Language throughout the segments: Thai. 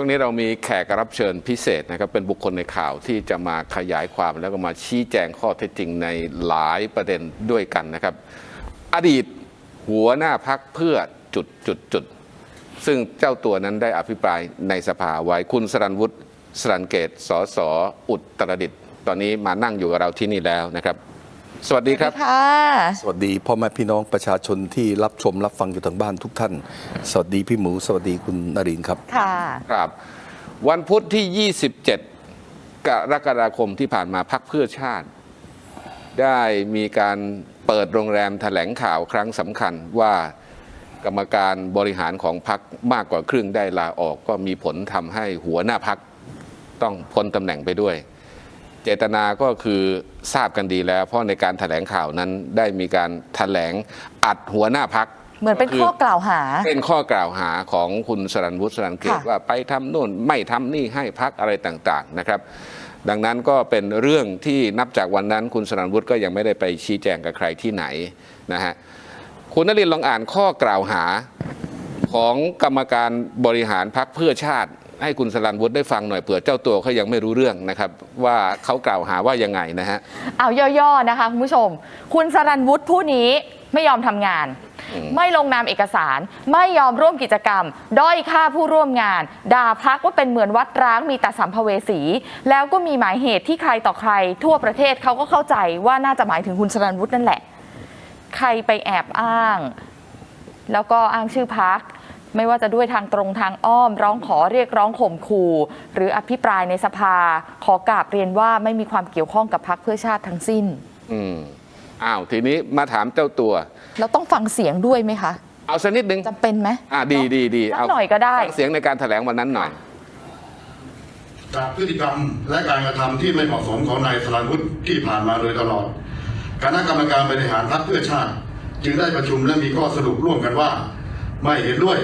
ช่วงนี้เรามีแขกรับเชิญพิเศษนะครับ เป็นบุคคลในข่าวที่จะมาขยายความแล้วก็มาชี้แจงข้อเท็จจริงในหลายประเด็นด้วยกันนะครับ อดีตหัวหน้าพักเพื่อจุดจุดจุดซึ่งเจ้าตัวนั้นได้อภิปรายในสภาไว้คุณสรันวุฒิสรันเกตสสอุตรดิตถ์ตอนนี้มานั่งอยู่กับเราที่นี่แล้วนะครับ สวัสดีครับ ค่ะ สวัสดีพ่อแม่พี่น้องประชาชนที่รับชมรับฟังอยู่ทางบ้านทุกท่าน สวัสดีพี่หมู สวัสดีคุณนรินทร์ครับ ค่ะ ครับ วันพุธที่ 27 กรกฎาคมที่ผ่านมาพักเพื่อชาติ ได้มีการเปิดโรงแรมแถลงข่าวครั้งสำคัญว่ากรรมการบริหารของพักมากกว่าครึ่งได้ลาออก ก็มีผลทำให้หัวหน้าพักต้องพ้นตำแหน่งไปด้วยเจตนาก็คือทราบกันดีแล้ว เพราะในการแถลงข่าวนั้นได้มีการแถลงอัดหัวหน้าพักเหมือนเป็นข้อกล่าวหา เป็นข้อกล่าวหาของคุณสรันวุฒิสรันเกตค่ะว่าไปทำโน่นไม่ทำนี่ให้พักอะไรต่างๆนะครับ ดังนั้นก็เป็นเรื่องที่นับจากวันนั้น คุณสรันวุฒิก็ยังไม่ได้ไปชี้แจงกับใครที่ไหนนะฮะคุณนรินทร์ลองอ่านข้อกล่าวหาของกรรมการบริหารพักเพื่อชาติ ให้คุณสรันวุฒิได้ฟังหน่อยเผื่อเจ้าตัวเขายังไม่รู้เรื่องนะครับ ว่าเขากล่าวหาว่ายังไงนะฮะเอาย่อๆนะคะคุณผู้ชม คุณสรันวุฒิผู้นี้ไม่ยอมทำงาน ไม่ลงนามเอกสาร ไม่ยอมร่วมกิจกรรม ด้อยค่าผู้ร่วมงาน ด่าพักว่าเป็นเหมือนวัดร้างมีแต่สัมภเวสี แล้วก็มีหมายเหตุที่ใครต่อใคร ทั่วประเทศเขาก็เข้าใจว่าน่าจะหมายถึงคุณสรันวุฒินั่นแหละ ใครไปแอบอ้าง แล้วก็อ้างชื่อพัก ไม่ว่าจะด้วยทางตรงทางอ้อม ร้องขอเรียกร้องข่มขู่หรืออภิปรายในสภา ขอกราบเรียนว่าไม่มีความเกี่ยวข้องกับพักเพื่อชาติทั้งสิ้น อืมอ้าวทีนี้มาถามเจ้าตัว แล้วต้องฟังเสียงด้วยไหมคะเอาสักนิดนึงจำเป็นไหมอ่าดีดีดีสักหน่อยก็ได้ฟังเสียงในการแถลงวันนั้นหน่อยจากพฤติกรรมและการกระทำที่ไม่เหมาะสมของนายสรันวุฒิที่ผ่านมาโดยตลอด คณะกรรมการบริหารพรรคเพื่อชาติ จึงได้ประชุมและมีข้อสรุปร่วมกันว่า ไม่เห็นด้วย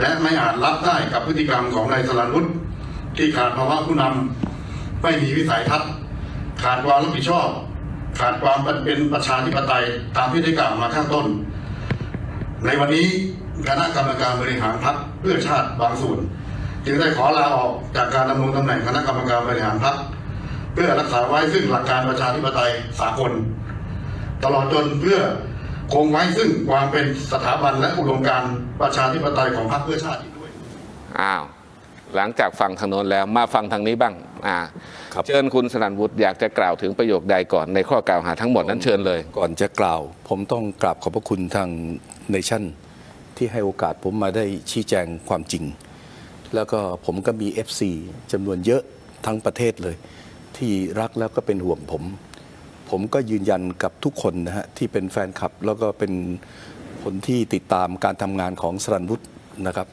และไม่อาจรับได้กับพฤติกรรมของนายสรันวุฒิที่ขาดภาวะผู้นำไม่มีวิสัยทัศน์ขาดความรับผิดชอบ ขาดความเป็นประชาธิปไตยตามที่ได้กล่าวมาข้างต้น ในวันนี้คณะกรรมการบริหารพรรคเพื่อชาติบางส่วน จึงได้ขอลาออกจากการดำรงตำแหน่งคณะกรรมการบริหารพรรคเพื่อรักษาไว้ซึ่งหลักการประชาธิปไตยสากล ตลอดจนเพื่อ คงไว้ซึ่งความเป็นสถาบันและอุดมการณ์ประชาธิปไตยของพรรคเพื่อชาติอีกด้วยอ้าวหลังจากฟังทางโน้นแล้วมาฟังทางนี้บ้างอ่าครับเชิญคุณสนันวุฒิอยากจะกล่าวถึงประโยคใดก่อนในข้อกล่าวหาทั้งหมดนั้นเชิญเลย ก่อนจะกล่าว ผมต้องกราบขอบพระคุณทางเนชั่น ที่ให้โอกาสผมมาได้ชี้แจงความจริง แล้วก็ผมก็มี FC จำนวนเยอะทั้งประเทศเลย ที่รักแล้วก็เป็นห่วงผม ผมก็ยืนยันกับทุกคนนะฮะที่เป็นแฟนคลับ แล้วก็เป็นคนที่ติดตามการทำงานของสรันวุฒินะครับ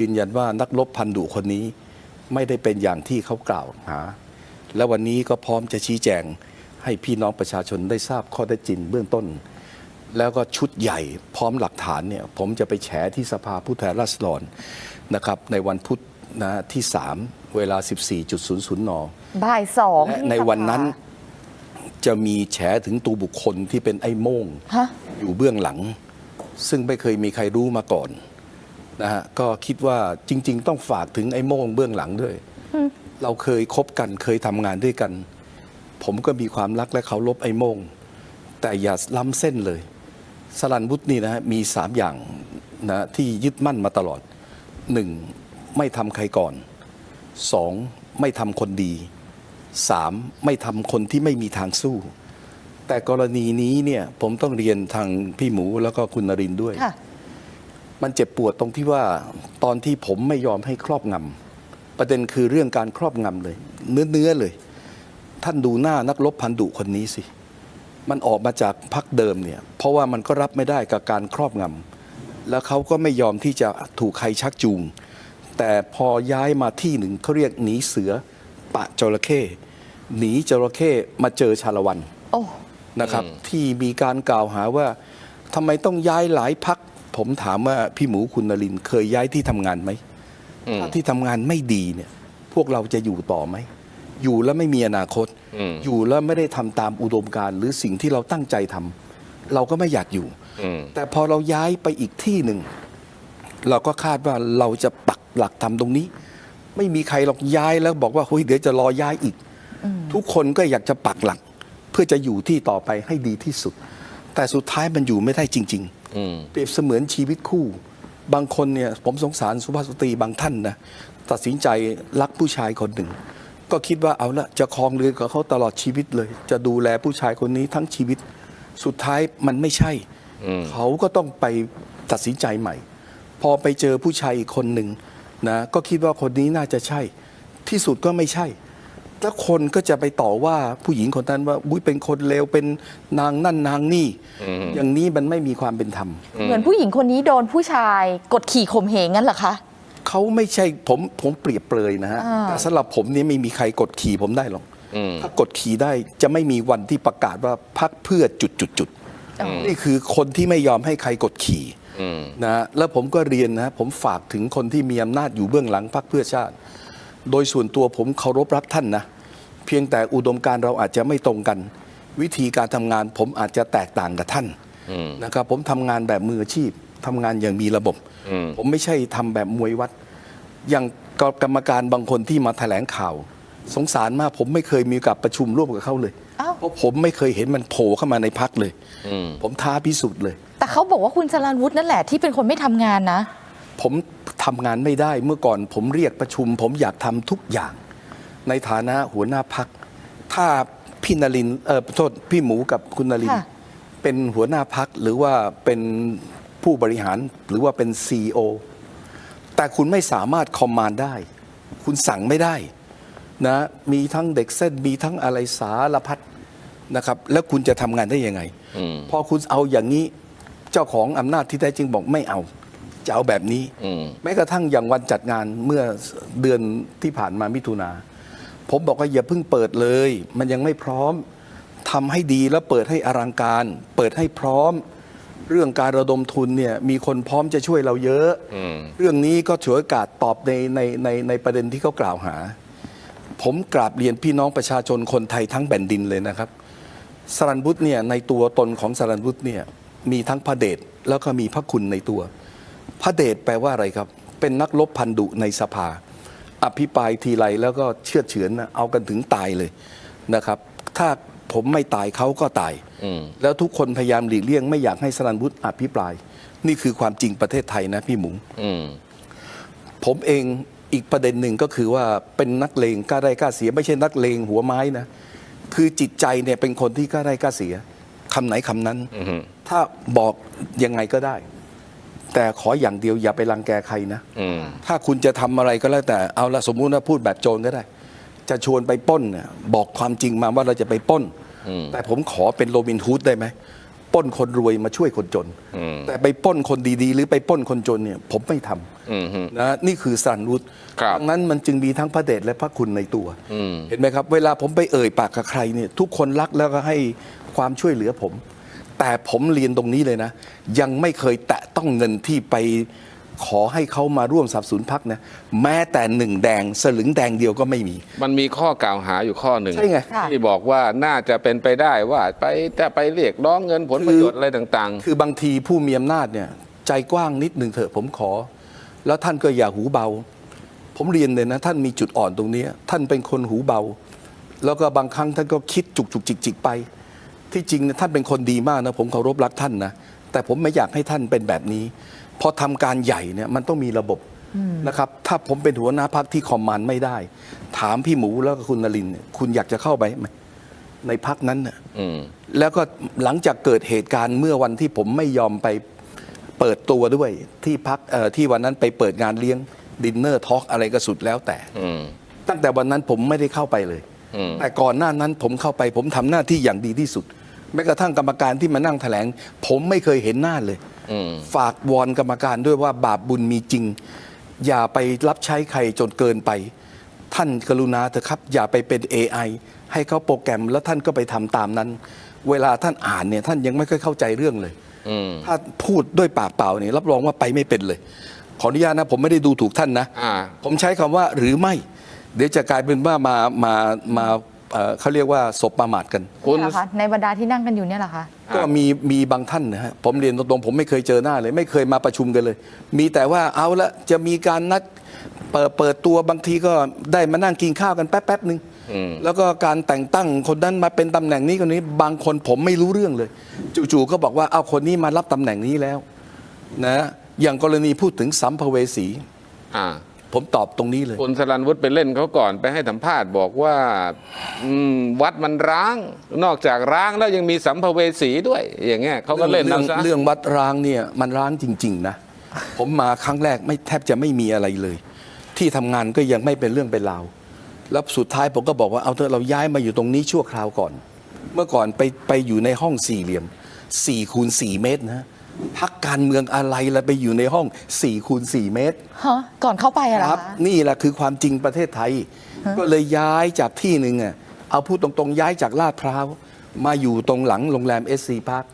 ยืนยันว่านักรบพันดุคนนี้ไม่ได้เป็นอย่างที่เขากล่าวหา และวันนี้ก็พร้อมจะชี้แจงให้พี่น้องประชาชนได้ทราบข้อเท็จจริงเบื้องต้น แล้วก็ชุดใหญ่พร้อมหลักฐานเนี่ยผมจะไปแฉที่สภาผู้แทนราษฎรนะครับในวันพุธนะที่ 3 เวลา 14.00 น บ่ายสองและที่ในวันนั้น สภ จะมีแฉถึงตัวบุคคลที่เป็นไอ้โม่งาฮะ อยู่เบื้องหลัง ซึ่งไม่เคยมีใครรู้มาก่อนนะฮะก็คิดว่าจริง ๆ ต้องฝากถึงไอ้โม่งเบื้องหลังด้วย เราเคยคบกันเคยทำงานด้วยกัน ผมก็มีความรักและเคารพไอ้โม่ง แต่อย่าล้ำเส้นเลยสลันวุฒินี่นะฮะมีสามอย่างนะที่ยึดมั่นมาตลอดหนึ่งไม่ทำใครก่อนสองไม่ทำคนดี สามไม่ทำคนที่ไม่มีทางสู้ แต่กรณีนี้เนี่ยผมต้องเรียนทางพี่หมูแล้วก็คุณนรินทร์ด้วยค่ะมันเจ็บปวดตรงที่ว่าตอนที่ผมไม่ยอมให้ครอบงำประเด็นคือเรื่องการครอบงำเลย เนื้อเนื้อๆเลย ท่านดูหน้านักรบพันดุคนนี้สิ มันออกมาจากพักเดิมเนี่ย เพราะว่ามันก็รับไม่ได้กับการครอบงำแล้วเขาก็ไม่ยอมที่จะถูกใครชักจูงแต่พอย้ายมาที่หนึ่งเขาเรียกหนีเสือปะจระเข้ หนีจระเข้มาเจอชาละวันโอ้ นะครับ ที่มีการกล่าวหาว่าทำไมต้องย้ายหลายพัก ผมถามว่าพี่หมูคุณนรินทร์เคยย้ายที่ทำงานไหมอืมถ้าที่ทำงานไม่ดีเนี่ย พวกเราจะอยู่ต่อไหม อยู่แล้วไม่มีอนาคต อืม อยู่แล้วไม่ได้ทำตามอุดมการณ์หรือสิ่งที่เราตั้งใจทำเราก็ไม่อยากอยู่ อืม แต่พอเราย้ายไปอีกที่หนึ่ง เราก็คาดว่าเราจะปักหลักทำตรงนี้ ไม่มีใครหรอกย้ายแล้วบอกว่าเฮ้ยเดี๋ยวจะรอย้ายอีก ทุกคนก็อยากจะปักหลัก เพื่อจะอยู่ที่ต่อไปให้ดีที่สุด แต่สุดท้ายมันอยู่ไม่ได้จริงๆอืมเปรียบเสมือนชีวิตคู่ บางคนเนี่ยผมสงสารสุภาพสตรีบางท่านนะตัดสินใจรักผู้ชายคนหนึ่ง ก็คิดว่าเอาละจะครองเรือนกับเขาตลอดชีวิตเลย จะดูแลผู้ชายคนนี้ทั้งชีวิต สุดท้ายมันไม่ใช่เขาก็ต้องไปตัดสินใจใหม่ พอไปเจอผู้ชายอีกคนหนึ่งนะก็คิดว่าคนนี้น่าจะใช่ ที่สุดก็ไม่ใช่ แล้วคนก็จะไปต่อว่าผู้หญิงคนนั้นว่าอุ้ยเป็นคนเลวเป็นนางนั่นนางนี่ อย่างนี้มันไม่มีความเป็นธรรม เหมือนผู้หญิงคนนี้โดนผู้ชายกดขี่ข่มเหงงั้นเหรอคะเขาไม่ใช่ผมผมเปรียบเปรยนะฮะอ่าแต่สำหรับผมเนี่ยไม่มีใครกดขี่ผมได้หรอกอืมถ้ากดขี่ได้จะไม่มีวันที่ประกาศว่าพักเพื่อจุดจุดจุดนี่คือคนที่ไม่ยอมให้ใครกดขี่อืมนะฮะแล้วผมก็เรียนนะผมฝากถึงคนที่มีอำนาจอยู่เบื้องหลังพักเพื่อชาติ โดยส่วนตัวผมเคารพรักท่านนะ เพียงแต่อุดมการณ์เราอาจจะไม่ตรงกัน วิธีการทำงานผมอาจจะแตกต่างกับท่านอืมนะครับผมทำงานแบบมืออาชีพทำงานอย่างมีระบบอืมผมไม่ใช่ทำแบบมวยวัด อย่างกรรมการบางคนที่มาแถลงข่าว สงสารมากผมไม่เคยมีโอกาสประชุมร่วมกับเขาเลยอ้าวเพราะผมไม่เคยเห็นมันโผล่เข้ามาในพักเลยอืมผมท้าพิสูจน์เลย แต่เขาบอกว่าคุณสรันวุฒินั่นแหละที่เป็นคนไม่ทำงานนะ ผมทำงานไม่ได้เมื่อก่อนผมเรียกประชุม ผมอยากทำทุกอย่าง ในฐานะหัวหน้าพัก ถ้าพี่นรินทร์เออโทษพี่หมูกับคุณนรินทร์ค่ะ เป็นหัวหน้าพักหรือว่าเป็นผู้บริหารหรือว่าเป็นซีอแต่คุณไม่สามารถคอมมานด์ได้ คุณสั่งไม่ได้นะมีทั้งเด็กเส้นมีทั้งอะไรสารพัดนะครับ แล้วคุณจะทำงานได้ยังไงอืมพอคุณเอาอย่างนี้เจ้าของอำนาจที่แท้จริงบอกไม่เอา จะเอาแบบนี้อืมแม้กระทั่งอย่างวันจัดงานเมื่อเดือนที่ผ่านมามิถุนา ผมบอกว่าอย่าเพิ่งเปิดเลย มันยังไม่พร้อมทำให้ดีแล้วเปิดให้อลังการ เปิดให้พร้อม เรื่องการระดมทุนเนี่ยมีคนพร้อมจะช่วยเราเยอะอืมเรื่องนี้ก็ฉวยโอกาสตอบในในในในประเด็นที่เขากล่าวหา ผมกราบเรียนพี่น้องประชาชนคนไทยทั้งแผ่นดินเลยนะครับสรันบุตรเนี่ยในตัวตนของสรันบุตรเนี่ยมีทั้งพระเดชแล้วก็มีพระคุณในตัว พระเดชแปลว่าอะไรครับ เป็นนักลบพันดุในสภา อภิปรายทีไรแล้วก็เชื่อดเฉือนนะเอากันถึงตายเลยนะครับ ถ้าผมไม่ตายเขาก็ตายอืมแล้วทุกคนพยายามหลีกเลี่ยงไม่อยากให้สรันบุตรอภิปราย นี่คือความจริงประเทศไทยนะพี่หมูอืมผมเองอีกประเด็นหนึ่งก็คือว่าเป็นนักเลงกล้าได้กล้าเสีย ไม่ใช่นักเลงหัวไม้นะ คือจิตใจเนี่ยเป็นคนที่กล้าได้กล้าเสียคำไหนคำนั้นอืมถ้าบอกยังไงก็ได้ แต่ขออย่างเดียวอย่าไปรังแกใครนะอืมถ้าคุณจะทำอะไรก็แล้วแต่เอาละสมมุติว่าพูดแบบโจรก็ได้ จะชวนไปปล้นเนี่ยบอกความจริงมาว่าเราจะไปปล้นอืมแต่ผมขอเป็นโรบินฮูดได้ไหมปล้นคนรวยมาช่วยคนจนอืมแต่ไปปล้นคนดีๆ หรือไปปล้นคนจนเนี่ยผมไม่ทำอืมฮึนะนี่คือสันวุฒิครับดังนั้นมันจึงมีทั้งพระเดชและพระคุณในตัวอืมเห็นไหมครับ เวลาผมไปเอ่ยปากกับใครเนี่ยทุกคนรักแล้วก็ให้ความช่วยเหลือผม แต่ผมเรียนตรงนี้เลยนะ ยังไม่เคยแตะต้องเงินที่ไปขอให้เขามาร่วมสนับสนุนพักนะแม้แต่หนึ่งแดงสลึงแดงเดียวก็ไม่มี มันมีข้อกล่าวหาอยู่ข้อหนึ่งใช่ไงค่ะที่บอกว่าน่าจะเป็นไปได้ว่าไปจะไปเรียกร้องเงินผลประโยชน์อะไรต่าง คือบางทีผู้มีอำนาจเนี่ย ใจกว้างนิดหนึ่งเถอะผมขอ แล้วท่านก็อย่าหูเบา ผมเรียนเลยนะ ท่านมีจุดอ่อนตรงนี้ ท่านเป็นคนหูเบา แล้วก็บางครั้งท่านก็คิดจุกจุกจิกจิกไป ที่จริงเนยท่านเป็นคนดีมากนะผมเคารพรักท่านนะแต่ผมไม่อยากให้ท่านเป็นแบบนี้พอทำการใหญ่เนี่ยมันต้องมีระบบนะครับถ้าผมเป็นหัวหน้าพักที่คอมมานด์ไม่ได้ ถามพี่หมูแล้วก็คุณนรินทร์เนี่ยคุณอยากจะเข้าไปไหมในพักนั้นน่ะๆอืมแล้วก็หลังจากเกิดเหตุการณ์เมื่อวันที่ผมไม่ยอมไปเปิดตัวด้วยที่พักเอ่อที่วันนั้นไปเปิดงานเลี้ยงดินเนอร์ทอล์กอะไรก็สุดแล้วแต่อืมตั้งแต่วันนั้นผมไม่ได้เข้าไปเลยอืมแต่ก่อนหน้านั้นผมเข้าไป ผมทำหน้าที่อย่างดีที่สุด แม้กระทั่งกรรมการที่มานั่งแถลง ผมไม่เคยเห็นหน้าเลยอืมฝากวอนกรรมการด้วยว่าบาปบุญมีจริง อย่าไปรับใช้ใครจนเกินไป ท่านกรุณาเถอะครับ อย่าไปเป็น AI ให้เขาโปรแกรมแล้วท่านก็ไปทำตามนั้น เวลาท่านอ่านเนี่ยท่านยังไม่ค่อยเข้าใจเรื่องเลยอืมถ้าพูดด้วยปากเปล่าเนี่ยรับรองว่าไปไม่เป็นเลย ขออนุญาตนะผมไม่ได้ดูถูกท่านนะอ่าผมใช้คำว่าหรือไม่ เดี๋ยวจะกลายเป็นว่ามามามา เอ่อเขาเรียกว่าศพประมาทกัน คุณเหรอคะในบรรดาที่นั่งกันอยู่เนี่ยเหรอคะก็มีมีบางท่านนะฮะผมเรียนตรงๆผมไม่เคยเจอหน้าเลย ไม่เคยมาประชุมกันเลย มีแต่ว่าเอาละจะมีการนัดเปิดเปิดตัวบางทีก็ได้มานั่งกินข้าวกันแป๊บๆหนึ่งแล้วก็การแต่งตั้งคนนั้นมาเป็นตำแหน่งนี้คนนี้ บางคนผมไม่รู้เรื่องเลย จู่ๆก็บอกว่าเอาคนนี้มารับตำแหน่งนี้แล้วนะอย่างกรณีพูดถึงสัมภเวสี อ่า ผมตอบตรงนี้เลย คุณสรันวุฒิไปเล่นเขาก่อนไปให้สัมภาษณ์บอกว่าอืมวัดมันร้าง นอกจากร้างแล้วยังมีสัมภเวสีด้วย อย่างเงี้ยเขาก็เล่นเรื่เอาองซะ เรื่องวัดร้างเนี่ยมันร้างจริง ๆ นะ ผมมาครั้งแรกไม่แทบจะไม่มีอะไรเลย ที่ทำงานก็ยังไม่เป็นเรื่องเป็นราวแล้วสุดท้ายผมก็บอกว่าเอาเถอะเราย้ายมาอยู่ตรงนี้ชั่วคราวก่อน เมื่อก่อนไปไปอยู่ในห้องสี่เหลี่ยม4คูณ4เมตรนะ พักการเมืองอะไรแล้วไปอยู่ในห้อง4คูณ4เมตร ฮะก่อนเข้าไปอะเหรอครับ คะนี่แหละคือความจริงประเทศไทย ก็เลยย้ายจากที่หนึ่งอะเอาพูดตรงๆ ย้ายจากลาดพร้าวมาอยู่ตรงหลังโรงแรมเอสซีพาร์ค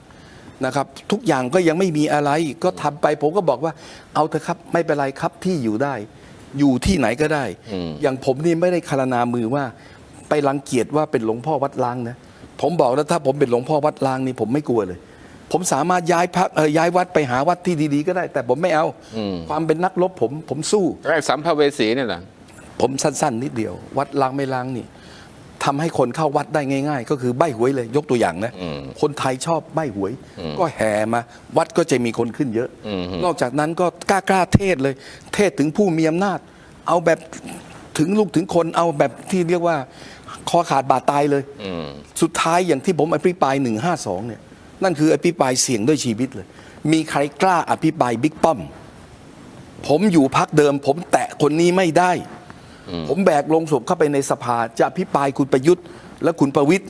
นะครับ ทุกอย่างก็ยังไม่มีอะไรก็ทำไปผมก็บอกว่าเอาเถอะครับไม่เป็นไรครับที่อยู่ได้ อยู่ที่ไหนก็ได้ อย่างผมนี่ไม่ได้คารนามือว่า ไปรังเกียจว่าเป็นหลวงพ่อวัดล้างนะ ผมบอกแล้วถ้าผมเป็นหลวงพ่อวัดล้างนี่ผมไม่กลัวเลย ผมสามารถย้ายพักเอ่อย้ายวัดไปหาวัดที่ดี ๆ ก็ได้ แต่ผมไม่เอาความเป็นนักรบผมผมสู้ ไอ้สัมภเวสีเนี่ยแหละผมสั้น ๆ นิดเดียว วัดล้างไม่ล้างนี่ทำให้คนเข้าวัดได้ง่าย ๆ ก็คือใบหวยเลย ยกตัวอย่างนะ คนไทยชอบใบหวย ก็แห่มา วัดก็จะมีคนขึ้นเยอะ นอกจากนั้นก็กล้ากล้าเทศเลย เทศถึงผู้มีอำนาจ เอาแบบถึงลูกถึงคนเอาแบบที่เรียกว่า คอขาดบาดตายเลย สุดท้ายอย่างที่ผมอภิปราย152เนี่ย นั่นคืออภิปรายเสี่ยงด้วยชีวิตเลย มีใครกล้าอภิปรายบิ๊กป้อม ผมอยู่พักเดิม ผมแตะคนนี้ไม่ได้ ผมแบกลงศพเข้าไปในสภา จะอภิปรายคุณประยุทธ์ และคุณประวิทย์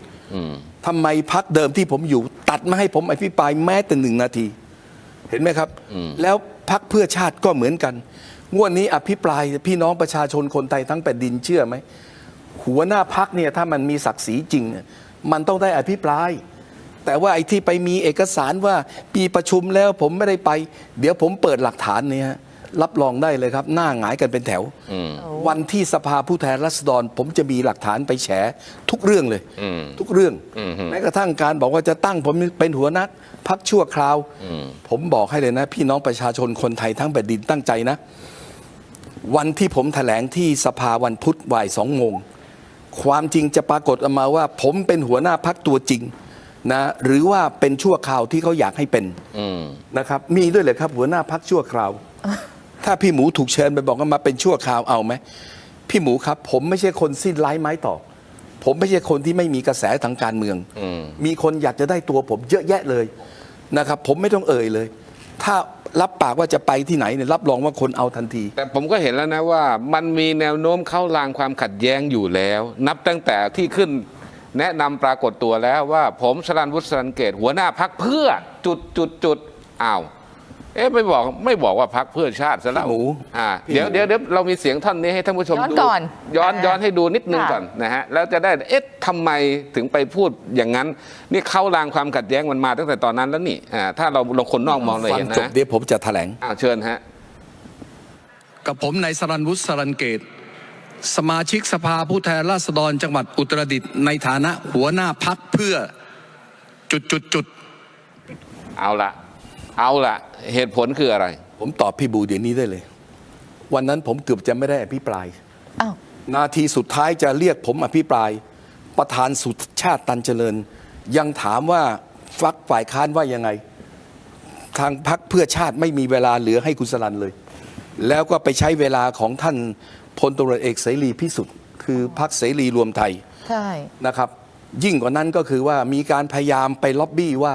ทำไมพักเดิมที่ผมอยู่ ตัดไม่ให้ผมอภิปรายแม้แต่หนึ่งนาที เห็นไหมครับ แล้วพักเพื่อชาติก็เหมือนกันงวดนี้อภิปรายพี่น้องประชาชนคนไทยทั้งแผ่นดินเชื่อไหมหัวหน้าพักเนี่ยถ้ามันมีศักดิ์ศรีจริงเนี่ยมันต้องได้อภิปราย แต่ว่าไอ้ที่ไปมีเอกสารว่าปีประชุมแล้วผมไม่ได้ไป เดี๋ยวผมเปิดหลักฐานเนี่ยฮะรับรองได้เลยครับ หน้าหงายกันเป็นแถว วันที่สภาผู้แทนราษฎร ผมจะมีหลักฐานไปแฉทุกเรื่องเลย ทุกเรื่อง แม้กระทั่งการบอกว่าจะตั้งผมเป็นหัวหนักพักชั่วคราว ผมบอกให้เลยนะ พี่น้องประชาชนคนไทยทั้งแผ่นดินตั้งใจนะ วันที่ผมแถลงที่สภาวันพุธบ่ายสองโมง ความจริงจะปรากฏออกมาว่า ผมเป็นหัวหน้าพักตัวจริง นะหรือว่าเป็นชั่วคราวที่เขาอยากให้เป็นนะครับมีด้วยเลยครับหัวหน้าพักชั่วคราว ถ้าพี่หมูถูกเชิญไปบอกว่ามาเป็นชั่วคราวเอาไหมพี่หมูครับ ผมไม่ใช่คนสิ้นไร้ไม้ต่อ ผมไม่ใช่คนที่ไม่มีกระแสทางการเมืองมีคนอยากจะได้ตัวผมเยอะแยะเลยนะครับ ผมไม่ต้องเอ่ยเลย ถ้ารับปากว่าจะไปที่ไหนเนี่ยรับรองว่าคนเอาทันที แต่ผมก็เห็นแล้วนะว่า มันมีแนวโน้มเข้าลางความขัดแย้งอยู่แล้ว นับตั้งแต่ที่ขึ้น แนะนำปรากฏตัวแล้วว่า ผมสรันวุฒิสรันเกตหัวหน้าพักเพื่อจุดจุดจุดอ้าวเอ๊ะไม่บอกไม่บอกว่าพักเพื่อชาติซะแล้วพี่หมูอ่าพี่เดี๋ยวหมูเดี๋ยวเดี๋ยวเรามีเสียงท่อนนี้ให้ท่านผู้ชมย้อนดูก่อนย้อนอ่าย้อนให้ดูนิดนึงค่ะก่อนนะฮะแล้วจะได้เอ๊ะทำไมถึงไปพูดอย่างนั้น นี่เข้าลางความขัดแย้งมันมาตั้งแต่ตอนนั้นแล้วนี่อ่าถ้าเราลงคนนอกมองเลยฟังเห็นจบนะเดี๋ยวผมจะแถลงอ้าวเชิญฮะกับผมนายสรันวุฒิสรันเกต สมาชิกสภาผู้แทนราษฎรจังหวัดอุตรดิตถ์ในฐานะหัวหน้าพักเพื่อจุดจุดจุดเอาละเอาละเหตุผลคืออะไร ผมตอบพี่บูเดี๋ยวนี้ได้เลย วันนั้นผมเกือบจะไม่ได้อภิปรายอ้าวนาทีสุดท้ายจะเรียกผมอภิปราย ประธานสุดชาติตันเจริญ ยังถามว่าฟักฝ่ายค้านว่ายังไง ทางพักเพื่อชาติไม่มีเวลาเหลือให้คุณสลันเลย แล้วก็ไปใช้เวลาของท่าน พลตำรวจเอกเสรีพิสุทธิ์คือพักเสรีรวมไทยใช่นะครับ ยิ่งกว่านั้นก็คือว่ามีการพยายามไปล็อบบี้ว่า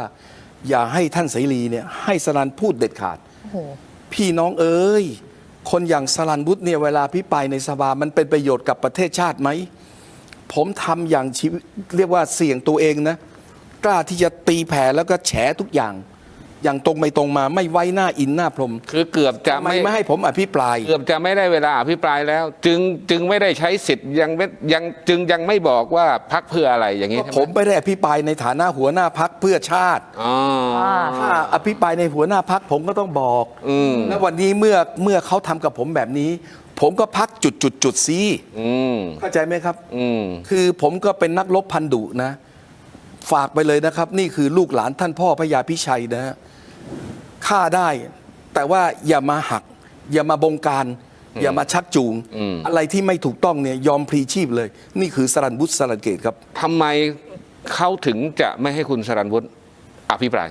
อย่าให้ท่านเสรีเนี่ยให้สลันพูดเด็ดขาด โอ้โหพี่น้องเอ้ย คนอย่างสลันวุฒิเนี่ยเวลาพิปรายในสภามันเป็นประโยชน์กับประเทศชาติไหม ผมทำอย่างชีวิตเรียกว่าเสี่ยงตัวเองนะ กล้าที่จะตีแผ่แล้วก็แฉทุกอย่าง อย่างตรงไปตรงมาไม่ไว้หน้าอินหน้าพรหมคือเกือบจะทำไมไม่ไม่ให้ผมอภิปราย เกือบจะไม่ได้เวลาอภิปรายแล้ว จึงจึงไม่ได้ใช้สิทธิ์ยังไม่ยังจึงยังไม่บอกว่าพักเพื่ออะไรอย่างนี้ก็ใช่ไหผมไม่ได้อภิปรายในฐานะหัวหน้าพักเพื่อชาติ อ๋อ ถ้าอภิปรายในหัวหน้าพักผมก็ต้องบอกอืม แล้ววันนี้เมื่อเมื่อเขาทำกับผมแบบนี้ ผมก็พักจุดจุดจุดซีอืมเข้าใจไหมครับ อืม คือผมก็เป็นนักรบพันดุนะ ฝากไปเลยนะครับ นี่คือลูกหลานท่านพ่อพระยาพิชัยนะฮะ ฆ่าได้ แต่ว่าอย่ามาหัก อย่ามาบงการ อย่ามาชักจูงอืมอะไรที่ไม่ถูกต้องเนี่ยยอมพลีชีพเลย นี่คือสรันบุตรสรันเกตครับทำไมเขาถึงจะไม่ให้คุณสรันวุฒิอภิปราย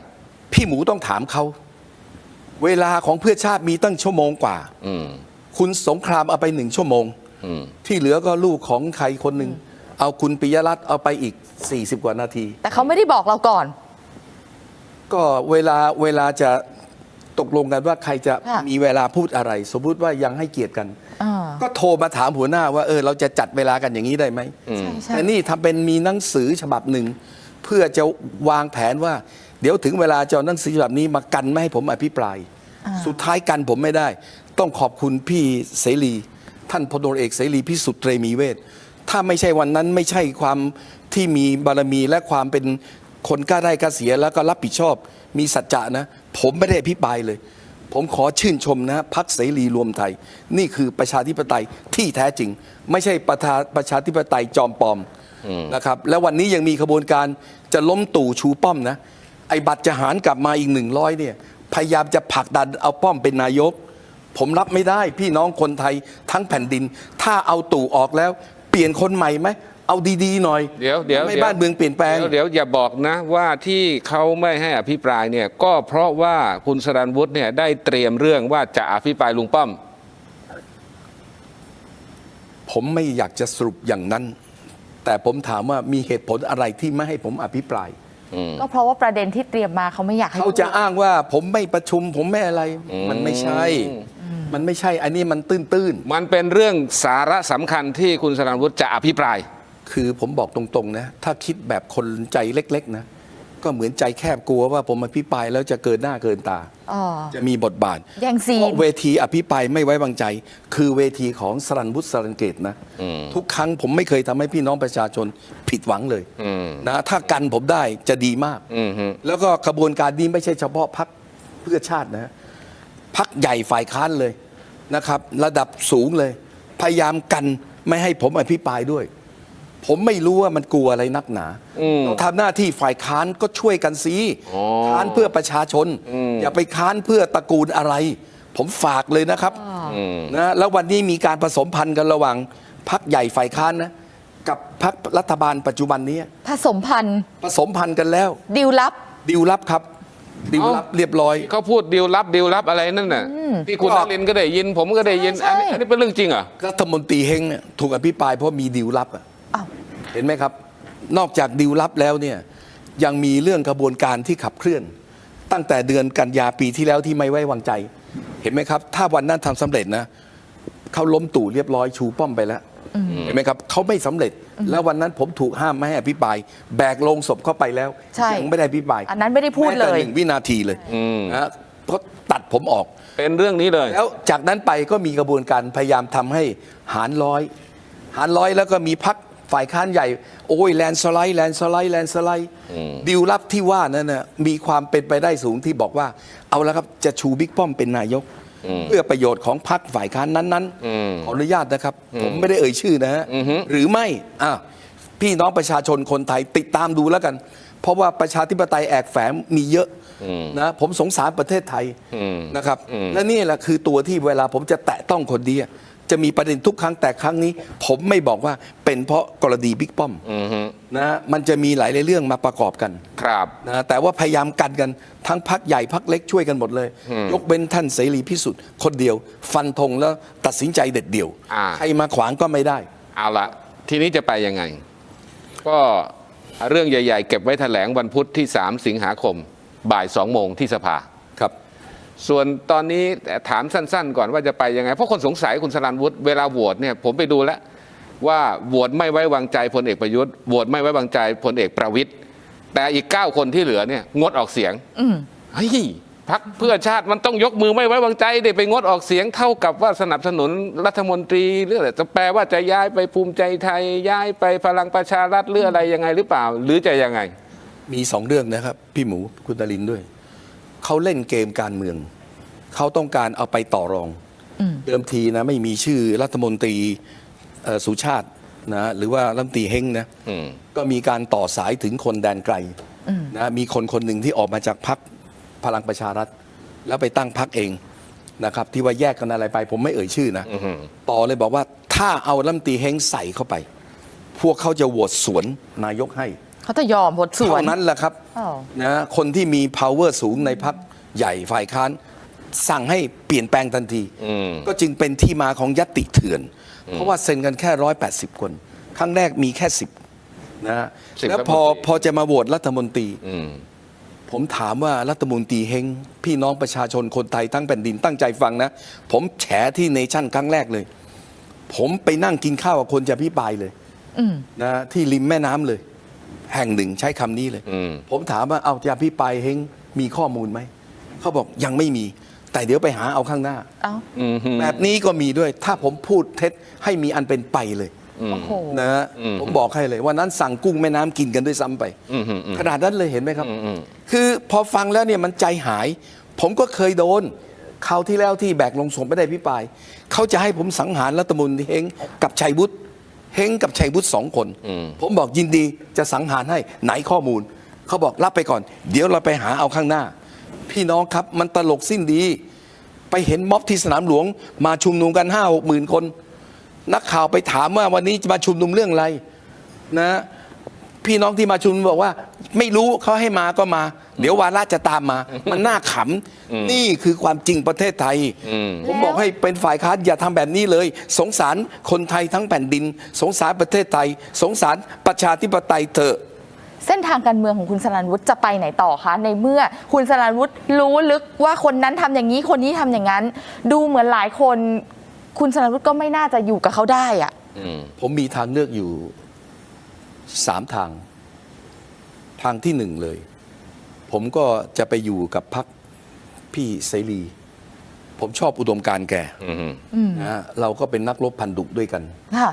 พี่หมูต้องถามเขา เวลาของเพื่อชาติมีตั้งชั่วโมงกว่าอืมคุณสงครามเอาไปหนึ่งชั่วโมงอืมที่เหลือก็ลูกของใครคนหนึ่งเอาคุณปิยรัตน์เอาไปอีก 40 กว่านาที แต่เขาไม่ได้บอกเราก่อน ก็เวลาเวลาจะ ตกลงกันว่าใครจะค่ะมีเวลาพูดอะไร สมมุติว่ายังให้เกียรติกัน อ่า ก็โทรมาถามหัวหน้าว่าเออเราจะจัดเวลากันอย่างนี้ได้ไหมอืมใช่แต่นี่ทำเป็นมีหนังสือฉบับหนึ่ง เพื่อจะวางแผนว่า เดี๋ยวถึงเวลาจะเอาหนังสือฉบับนี้มากันไม่ให้ผมอภิปราย สุดท้ายกันผมไม่ได้ ต้องขอบคุณพี่เสรี ท่านพลตำรวจเอกเสรีพิสุทธิ์เตรมีเวทถ้าไม่ใช่วันนั้นไม่ใช่ความที่มีบารมีและความเป็นคนกล้าได้กล้าเสียแล้วก็รับผิดชอบ มีสัจจะนะ ผมไม่ได้อภิปรายเลย ผมขอชื่นชมนะพักเสรีรวมไทย นี่คือประชาธิปไตยที่แท้จริง ไม่ใช่ประธาประชาธิปไตยจอมปลอมนะครับ แล้ววันนี้ยังมีขบวนการจะล้มตู่ชูป้อมนะ ไอ้บัตรจะหารกลับมาอีกหนึ่งร้อยเนี่ย พยายามจะผลักดันเอาป้อมเป็นนายก ผมรับไม่ได้พี่น้องคนไทยทั้งแผ่นดิน ถ้าเอาตู่ออกแล้ว เปลี่ยนคนใหม่ไหม เอาดีๆหน่อยเดี๋ยวเดี๋ยวไม่ดี๋ยว บ้านเมืองเปลี่ยนแปลง เดี๋ยวเดี๋ยวอย่าบอกนะว่าที่เขาไม่ให้อภิปรายเนี่ยก็เพราะว่าคุณสรันวุฒิเนี่ยได้เตรียมเรื่องว่าจะอภิปรายลุงป้อม ผมไม่อยากจะสรุปอย่างนั้น แต่ผมถามว่ามีเหตุผลอะไรที่ไม่ให้ผมอภิปราย ก็เพราะว่าประเด็นที่เตรียมมาเขาไม่อยากให้เขาจะพูดอ้างว่าผมไม่ประชุม ผมไม่อะไร มันไม่ใช่ มันไม่ใช่ อันนี้มันตื้นมันเป็นเรื่องสาระสำคัญที่คุณสรันวุฒิจะอภิปรายๆ คือผมบอกตรงๆนะถ้าคิดแบบคนใจเล็ก ๆ นะ ก็เหมือนใจแคบกลัวว่าผมอภิปรายแล้วจะเกินหน้าเกินตา อ๋อ จะมีบทบาทแย่งซีน เพราะเวทีอภิปรายไม่ไว้วางใจ คือเวทีของสรันวุฒิสรันเกตนะทุกครั้งผมไม่เคยทำให้พี่น้องประชาชนผิดหวังเลยอืมนะถ้ากันผมได้จะดีมากอืมฮึแล้วก็กระบวนการนี้ไม่ใช่เฉพาะพักเพื่อชาตินะพักใหญ่ฝ่ายค้านเลยนะครับ ระดับสูงเลย พยายามกันไม่ให้ผมอภิปรายด้วย ผมไม่รู้ว่ามันกลัวอะไรนักหนาอืมต้องทำหน้าที่ฝ่ายค้านก็ช่วยกันสิอ๋อค้านเพื่อประชาชนอืมอย่าไปค้านเพื่อตระกูลอะไร ผมฝากเลยนะครับอืมนะแล้ววันนี้มีการผสมพันธุ์กันระหว่างพักใหญ่ฝ่ายค้านนะกับพักรัฐบาลปัจจุบันนี้ผสมพันธ์ผสมพันธุ์กันแล้ว ดิวลับ ดิวลับครับ ดิวลับเอ้าเรียบร้อยเขาพูดดีลลับดีลลับอะไรนั่นน่ะที่คุณก็นรินทร์ก็ได้ยิน ผมก็ได้ยินใช่อันนี้ใช่อันนี้เป็นเรื่องจริงเหรอรัฐมนตรีเฮงเนี่ยถูกอภิปรายเพราะมีดิวลับอะ อ้าวเห็นไหมครับ นอกจากดิวลับแล้วเนี่ยยังมีเรื่องกระบวนการที่ขับเคลื่อน ตั้งแต่เดือนกันยาปีที่แล้วที่ไม่ไว้วางใจ เห็นไหมครับ ถ้าวันนั้นทำสำเร็จนะเขาล้มตู่เรียบร้อยชูป้อมไปแล้วเห็นไหมครับเขาไม่สำเร็จ แล้ววันนั้นผมถูกห้ามไม่ให้อภิปราย แบกลงศพเข้าไปแล้วใช่ยังไม่ได้อภิปราย อันนั้นไม่ได้พูดแม้แต่เลยหนึ่งวินาทีเลยอืมนะเพราะตัดผมออก เป็นเรื่องนี้เลย แล้วจากนั้นไปก็มีกระบวนการพยายามทำให้หารร้อย หารร้อยแล้วก็มีพัก ฝ่ายค้านใหญ่ โอ้ยแลนด์สไลด์แลนด์สไลด์แลนด์สไลด์ดิวลับที่ว่านั้นนะมีความเป็นไปได้สูงที่บอกว่า เอาละครับจะชูบิ๊กป้อมเป็นนายก เพื่อประโยชน์ของพรรคฝ่ายค้านนั้นอืมๆขออนุญาตนะครับ ผมไม่ได้เอ่ยชื่อนะฮะหรือไม่อะพี่น้องประชาชนคนไทยติดตามดูแล้วกัน เพราะว่าประชาธิปไตยแอกแฝงมีเยอะนะผมสงสารประเทศไทยอืมนะครับอืมและนี่แหละคือตัวที่เวลาผมจะแตะต้องคนดีอะ จะมีประเด็นทุกครั้งแต่ครั้งนี้ ผมไม่บอกว่าเป็นเพราะกรณีบิ๊กป้อมอืมฮึนะมันจะมีหลายๆเรื่องมาประกอบกันครับนะแต่ว่าพยายามกันกันทั้งพักใหญ่พักเล็กช่วยกันหมดเลย ยกเว้นท่านเสรีพิสุทธิ์คนเดียว ฟันธงแล้วตัดสินใจเด็ดเดี่ยวอ่า ใครมาขวางก็ไม่ได้ เอาละทีนี้จะไปยังไง ก็เรื่องใหญ่ ๆ เก็บไว้แถลงวันพุธที่ 3 สิงหาคม บ่าย 2 โมงที่สภาครับ ส่วนตอนนี้ถามสั้นๆ ก่อนว่าจะไปยังไง เพราะคนสงสัยคุณสรันวุฒิเวลาโหวตเนี่ยผมไปดูแล้วว่าโหวตไม่ไว้วางใจพลเอกประยุทธ์โหวตไม่ไว้วางใจพลเอกประวิตยแต่อีก 9 คนที่เหลือเนี่ยงดออกเสียงอืมเฮ้ยพักเพื่อชาติมันต้องยกมือไม่ไว้วางใจเด็ไปงดออกเสียงเท่ากับว่าสนับสนุนรัฐมนตรีหรืออะไรจะแปลว่าจะย้ายไปภูมิใจไทยย้ายไปพลังประชารัฐหรืออะไรยังไงหรือเปล่า หรือจะยังไง มีสองเรื่องนะครับ พี่หมูคุณตาลินด้วย เขาเล่นเกมการเมือง เขาต้องการเอาไปต่อรองอืมเดิมทีนะไม่มีชื่อรัฐมนตรีเอ่อสุชาตินะหรือว่ารัฐมนตรีเฮงนะอืมก็มีการต่อสายถึงคนแดนไกลนะมีคนคนหนึ่งที่ออกมาจากพักพลังประชารัฐ แล้วไปตั้งพักเองนะครับที่ว่าแยกกันอะไรไป ผมไม่เอ่ยชื่อนะต่อเลยบอกว่าถ้าเอาลำตีเฮงใส่เข้าไป พวกเขาจะโหวตสวนนายกให้ เขาจะยอมหดสวนเท่านั้นแหละครับอ้าวนะคนที่มี power สูงในพักใหญ่ฝ่ายค้าน สั่งให้เปลี่ยนแปลงทันทีอืมก็จึงเป็นที่มาของยัตติเถื่อน เพราะว่าเซ็นกันแค่ร้อยแปดสิบคน ครั้งแรกมีแค่สิบนะฮะ10แล้วพอรัฐมนตรีพอจะมาโหวตรัฐมนตรีอืมผมถามว่ารัฐมนตรีเฮงพี่น้องประชาชนคนไทยทั้งแผ่นดินตั้งใจฟังนะ ผมแฉที่เนชั่นครั้งแรกเลย ผมไปนั่งกินข้าวกับคนจะพิปรายเลยอืมนะที่ริมแม่น้ำเลย แห่งหนึ่งใช้คำนี้เลยอืมผมถามว่าเอาจะพิปรายเฮงมีข้อมูลไหม เขาบอกยังไม่มี แต่เดี๋ยวไปหาเอาข้างหน้า เอ้าอืมแบบนี้ก็มีด้วย ถ้าผมพูดเท็จให้มีอันเป็นไปเลย โอ้โห นะฮะผมบอกให้เลยวันนั้นสั่งกุ้งแม่น้ำกินกันด้วยซ้ำไปอืมอืมอืมขนาดนั้นเลยเห็นไหมครับอืมอืมคือพอฟังแล้วเนี่ยมันใจหาย ผมก็เคยโดนคราวที่แล้วที่แบกลงศพไม่ได้พิปราย เขาจะให้ผมสังหารรัฐมนตรีเฮงกับชัยวุฒิ เฮงกับชัยวุฒิสองคน ผมบอกยินดีจะสังหารให้ไหนข้อมูล เขาบอกรับไปก่อน เดี๋ยวเราไปหาเอาข้างหน้า พี่น้องครับมันตลกสิ้นดี ไปเห็นม็อบที่สนามหลวง มาชุมนุมกันห้าหกหมื่นคน นักข่าวไปถามว่าวันนี้จะมาชุมนุมเรื่องอะไรนะ พี่น้องที่มาชุมนุมบอกว่า ไม่รู้เขาให้มาก็มา เดี๋ยววาระจะตามมา มันน่าขำนี่คือความจริงประเทศไทย ผมบอกให้เป็นฝ่ายค้านอย่าทำแบบนี้เลย สงสารคนไทยทั้งแผ่นดิน สงสารประเทศไทย สงสารประชาธิปไตยเถอะเส้นทางการเมืองของคุณสรันวุฒิจะไปไหนต่อคะในเมื่อคุณสรันวุฒิรู้ลึกว่าคนนั้นทำอย่างนี้คนนี้ทำอย่างนั้น ดูเหมือนหลายคน คุณสรันวุฒิก็ไม่น่าจะอยู่กับเขาได้อะอืมผมมีทางเลือกอยู่ สามทาง ทางที่หนึ่งเลย ผมก็จะไปอยู่กับพักพี่เสรี ผมชอบอุดมการณ์แกอืมนะฮะเราก็เป็นนักรบพันดุด้วยกัน ค่ะ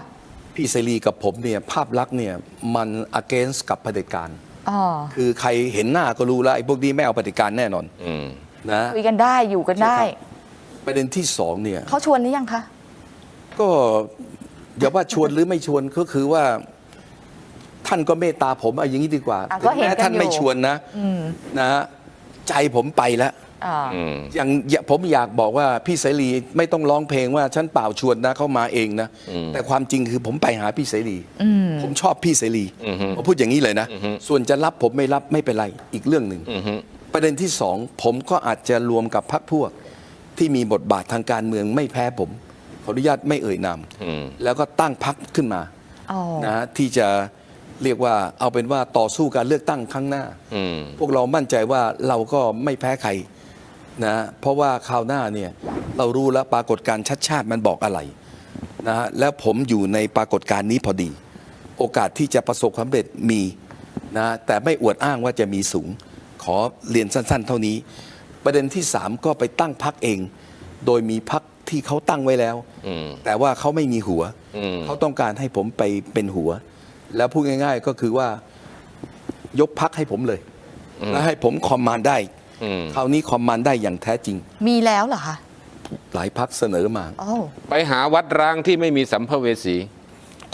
พี่เสรีกับผมเนี่ยภาพลักษณ์เนี่ยมัน against กับเผด็จการ อ๋อคือใครเห็นหน้าก็รู้แล้วไอ้พวกนี้ไม่เอาเผด็จการแน่นอนอืม นะคุยกันได้อยู่กันได้ ประเด็นที่สองเนี่ย เขาชวนหรือยังคะ ก็อย่าว่าชวนหรือไม่ชวนก็คือว่า ท่านก็เมตตาผมเอาอย่างนี้ดีกว่าอะถึก็งเห็นแม้กันท่านไม่อยู่ชวนนะอืมนะฮะใจผมไปแล้ว อ่าอืมอย่างอย่าผมอยากบอกว่าพี่เสรีไม่ต้องร้องเพลงว่าฉันเปล่าชวนนะเขามาเองนะ แต่ความจริงคือผมไปหาพี่เสรีผมชอบพี่เสรีผมพูดอย่างนี้เลยนะ ส่วนจะรับผมไม่รับไม่เป็นไรอีกเรื่องหนึ่งอืมประเด็นที่สองผมก็อาจจะรวมกับพรรคพวก ที่มีบทบาททางการเมืองไม่แพ้ผม ขออนุญาตไม่เอ่ยนามอืมแล้วก็ตั้งพรรคขึ้นมา อ๋อ นะฮะที่จะ เรียกว่าเอาเป็นว่าต่อสู้การเลือกตั้งครั้งหน้าอืมพวกเรามั่นใจว่าเราก็ไม่แพ้ใครนะเพราะว่าคราวหน้าเนี่ยเรารู้แล้วปรากฏการณ์ชัดชาติมันบอกอะไรนะฮะแล้วผมอยู่ในปรากฏการณ์นี้พอดี โอกาสที่จะประสบความสำเร็จมีนะแต่ไม่อวดอ้างว่าจะมีสูง ขอเรียนสั้น ๆ เท่านี้ ประเด็นที่สามก็ไปตั้งพักเอง โดยมีพักที่เขาตั้งไว้แล้วอืมแต่ว่าเขาไม่มีหัวอืมเขาต้องการให้ผมไปเป็นหัว แล้วพูดง่าย ๆ ก็คือว่ายกพักให้ผมเลย แล้วให้ผมคอมมานด์ได้อืมคราวนี้คอมมานด์ได้อย่างแท้จริง มีแล้วเหรอคะหลายพักเสนอมาอ๋อไปหาวัดร้างที่ไม่มีสัมภเวสี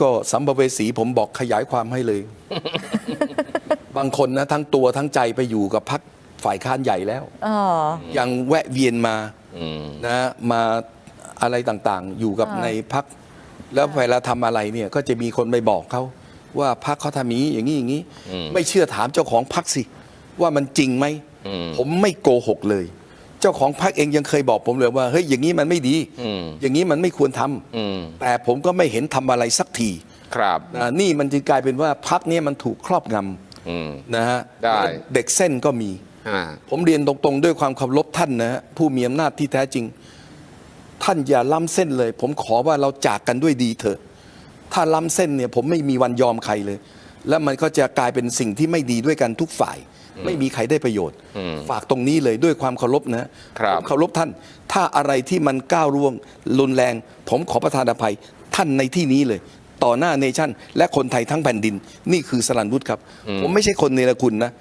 ก็สัมภเวสีผมบอกขยายความให้เลย บางคนนะทั้งตัวทั้งใจไปอยู่กับพักฝ่ายค้านใหญ่แล้วอ๋อยังแวะเวียนมาอืมนะมาอะไรต่างๆ อยู่กับอ่าในพัก แล้วเวลาทำอะไรเนี่ยก็จะมีคนไปบอกเขา ว่าพักเขาทำอย่างนี้อย่างนี้อย่างนี้ ไม่เชื่อถามเจ้าของพักสิ ว่ามันจริงไหมอืมผมไม่โกหกเลย เจ้าของพักเองยังเคยบอกผมเลยว่าเฮ้ยอย่างนี้มันไม่ดีอืมอย่างนี้มันไม่ควรทำอืมแต่ผมก็ไม่เห็นทำอะไรสักทีครับนะนี่มันจึงกลายเป็นว่าพักนี้มันถูกครอบงอืมำนะฮะได้เด็กเส้นก็มีอ่าผมเรียนตรงๆ ด้วยความเคารพท่านนะฮะผู้มีอำนาจที่แท้จริง ท่านอย่าล้ำเส้นเลย ผมขอว่าเราจากกันด้วยดีเถอะ ถ้าล้ำเส้นเนี่ยผมไม่มีวันยอมใครเลย แล้วมันก็จะกลายเป็นสิ่งที่ไม่ดีด้วยกันทุกฝ่าย ไม่มีใครได้ประโยชน์ ฝากตรงนี้เลยด้วยความเคารพนะครับ ผมเคารพท่าน ถ้าอะไรที่มันก้าวร่วงรุนแรง ผมขอประทานอภัยท่านในที่นี้เลย ต่อหน้าเนชั่น และคนไทยทั้งแผ่นดิน นี่คือสลันวุฒิครับ ผมไม่ใช่คนเนรคุณนะ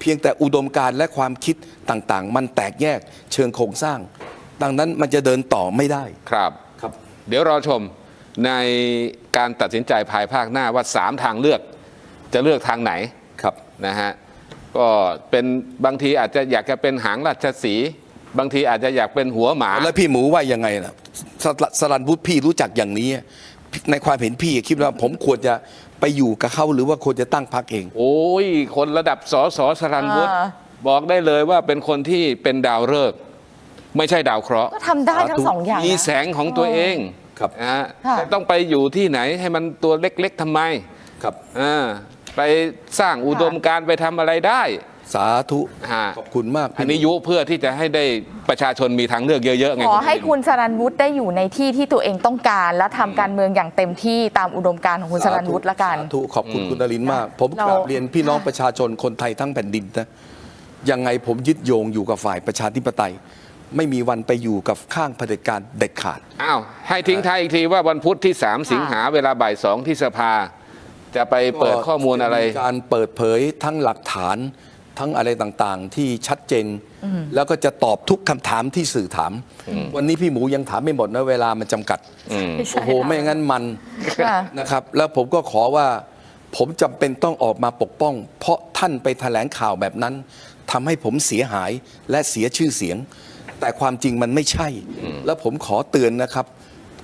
เพียงแต่อุดมการณ์และความคิดต่างๆ มันแตกแยกเชิงโครงสร้าง ดังนั้นมันจะเดินต่อไม่ได้ ครับ ครับ เดี๋ยวรอชม ในการตัดสินใจภายภาคหน้าว่าสามทางเลือกจะเลือกทางไหนครับนะฮะก็เป็นบางทีอาจจะอยากจะเป็นหางราชสีห์บางทีอาจจะอยากเป็นหัวหมา แล้วพี่หมูว่ายังไงล่ะสสสรันวุฒิพี่รู้จักอย่างนี้ ในความเห็นพี่คิดว่าผมควรจะไปอยู่กับเขาหรือว่าควรจะตั้งพรรคเอง โอ้ย คนระดับสอสอสรันวุฒิอ่า บอกได้เลยว่าเป็นคนที่เป็นดาวฤกษ์ไม่ใช่ดาวเคราะห์ก็ทำได้ทั้งสองอย่างมีนะแสงของตัวเอง ครับนะฮะค่ะแต่ต้องไปอยู่ที่ไหนให้มันตัวเล็กๆทำไมครับอ่าไปสร้างอุดมการณ์ไปทำอะไรได้ สาธุฮะ ขอบคุณมากอันนี้ยุเพื่อที่จะให้ได้ประชาชนมีทางเลือกเยอะๆไงขอให้คุณสรันวุฒิได้อยู่ในที่ที่ตัวเองต้องการ และทำการเมืองอย่างเต็มที่ตามอุดมการณ์ของคุณสรันวุฒิละกัน สาธุขอบคุณคุณนรินทร์มาก ผมเรากราบเรียนพี่น้องประชาชนคนไทยทั้งแผ่นดินนะยังไงผมยึดโยงอยู่กับฝ่ายประชาธิปไตย ไม่มีวันไปอยู่กับข้างเผด็จการเด็ดขาด อ้าว ให้ทิ้งท้ายอีกทีว่าวันพุธที่ 3 สิงหาเวลาบ่ายสองที่สภา จะไปเปิดข้อมูลอะไร มีการเปิดเผยทั้งหลักฐานทั้งอะไรต่างๆ ที่ชัดเจน แล้วก็จะตอบทุกคำถามที่สื่อถาม วันนี้พี่หมูยังถามไม่หมดนะเวลามันจำกัดไม่ใช่โอ้โห ไม่งั้นมันค่ะ นะครับ แล้วผมก็ขอว่า ผมจำเป็นต้องออกมาปกป้อง เพราะท่านไปแถลงข่าวแบบนั้นทำให้ผมเสียหายและเสียชื่อเสียง แต่ความจริงมันไม่ใช่ แล้วผมขอเตือนนะครับ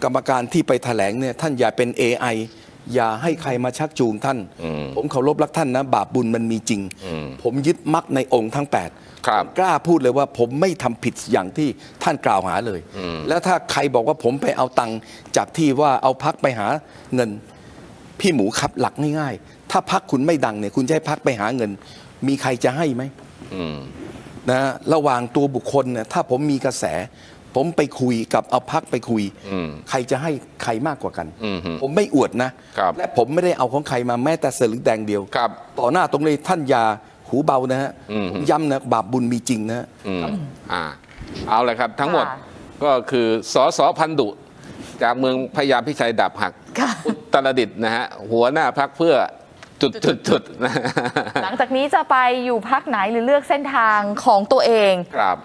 กรรมการที่ไปแถลงเนี่ยท่านอย่าเป็น AI อย่าให้ใครมาชักจูงท่าน ผมเคารพรักท่านนะ บาปบุญมันมีจริง ผมยึดมักในองค์ทั้ง 8 ครับ กล้าพูดเลยว่าผมไม่ทำผิดอย่างที่ท่านกล่าวหาเลย แล้วถ้าใครบอกว่าผมไปเอาตังค์จากที่ว่าเอาพักไปหาเงิน พี่หมูครับหลักง่ายๆ ถ้าพักคุณไม่ดังเนี่ยคุณจะให้พักไปหาเงิน มีใครจะให้ไหม อืม นะระหว่างตัวบุคคลเนี่ยถ้าผมมีกระแส ผมไปคุยกับเอาพักไปคุยอืมใครจะให้ใครมากกว่ากันอืมฮึผมไม่อวดนะครับและผมไม่ได้เอาของใครมาแม้แต่สลึงแดงเดียวครับต่อหน้าตรงนี้ท่านอยาหูเบานะฮะอืมผมย้ำนะบาปบุญมีจริงนะฮะอืมอ่าเอาเลยครับทั้งหมดค่ะก็คือสอสอพันดุจากเมืองพญาพิชัยดับหักค่ะอุตรดิตถ์นะฮะหัวหน้าพักเพื่อ จุดจุดจุดนะหลังจากนี้จะไปอยู่พักไหนหรือเลือกเส้นทางของตัวเอง ครับ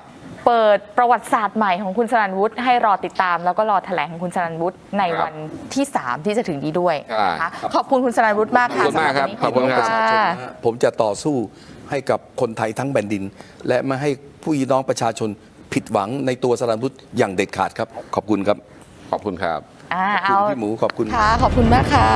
เปิดประวัติศาสตร์ใหม่ของคุณสรันวุฒิให้รอติดตาม แล้วก็รอแถลงของคุณสรันวุฒิในครับวันที่ 3 ที่จะถึงนี้ด้วยใช่นะคะขอบคุณคุณสรันวุฒิมากค่ะขอบคุณมากครับสำหขอบคุณครับ วันนี้ประชาชนค่ะนะฮะผมจะต่อสู้ให้กับคนไทยทั้งแผ่นดิน และไม่ให้ผู้น้องประชาชนผิดหวังในตัวสรันวุฒิอย่างเด็ดขาดครับ ขอบคุณครับ ขอบคุณครับ อ่าขอบเอาคุณพี่หมูขอบคุณ ค่ะ ขอบคุณมากค่ะ